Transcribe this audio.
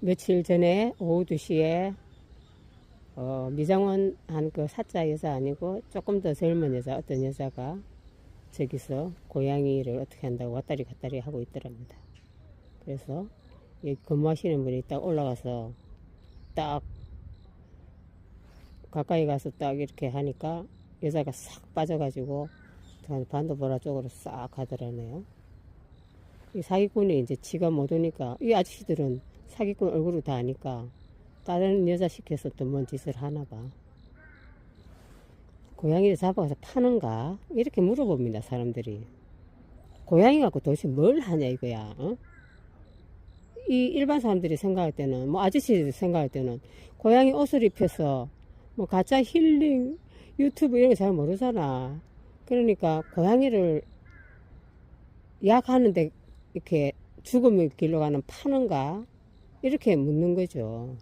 며칠 전에 오후 2시에 어, 미장원 한 그 사자 여자 아니고 조금 더 젊은 여자 어떤 여자가 저기서 고양이를 어떻게 한다고 왔다리 갔다리 하고 있더랍니다. 그래서 여기 근무하시는 분이 딱 올라가서 딱 가까이 가서 딱 이렇게 하니까 여자가 싹 빠져가지고 반도보라 쪽으로 싹 가더라네요. 이 사기꾼이 이제 지가 못 오니까 이 아저씨들은 사기꾼 얼굴을 다 아니까 다른 여자 시켜서 또 뭔 짓을 하나 봐. 고양이를 잡아가서 파는가? 이렇게 물어봅니다, 사람들이. 고양이 갖고 도대체 뭘 하냐, 이거야. 어? 이 일반 사람들이 생각할 때는, 뭐 아저씨들 생각할 때는, 고양이 옷을 입혀서, 뭐 가짜 힐링, 유튜브 이런 거 잘 모르잖아. 그러니까 고양이를 약하는데 이렇게 죽음의 길로 가는 파는가? 이렇게 묻는 거죠.